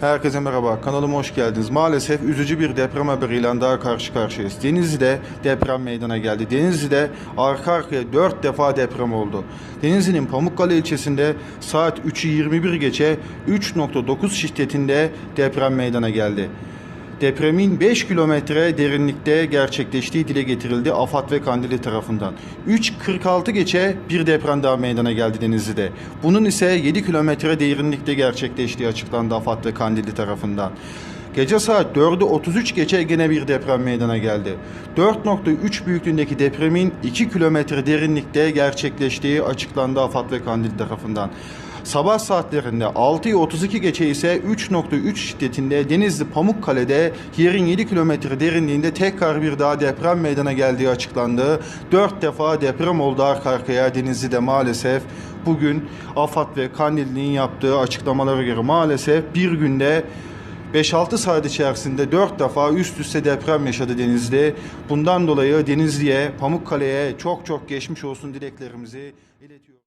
Herkese merhaba, kanalıma hoş geldiniz. Maalesef üzücü bir deprem haberiyle daha karşı karşıyayız. Denizli'de deprem meydana geldi. Denizli'de arka arkaya 4 defa deprem oldu. Denizli'nin Pamukkale ilçesinde saat 3'ü 21 geçe 3.9 şiddetinde deprem meydana geldi. Depremin 5 kilometre derinlikte gerçekleştiği dile getirildi AFAD ve Kandili tarafından. 3.46 geçe bir deprem daha meydana geldi Denizli'de. Bunun ise 7 kilometre derinlikte gerçekleştiği açıklandı AFAD ve Kandili tarafından. Gece saat 4'ü 33 geçe gene bir deprem meydana geldi. 4.3 büyüklüğündeki depremin 2 kilometre derinlikte gerçekleştiği açıklandı AFAD ve Kandili tarafından. Sabah saatlerinde 6'yı 32 geçe ise 3.3 şiddetinde Denizli Pamukkale'de yerin 7 kilometre derinliğinde tekrar bir daha deprem meydana geldiği açıklandı. 4 defa deprem oldu arka arkaya Denizli'de maalesef. Bugün AFAD ve Kandilli'nin yaptığı açıklamalara göre maalesef bir günde 5-6 saat içerisinde 4 defa üst üste deprem yaşadı Denizli. Bundan dolayı Denizli'ye, Pamukkale'ye çok çok geçmiş olsun dileklerimizi iletiyoruz.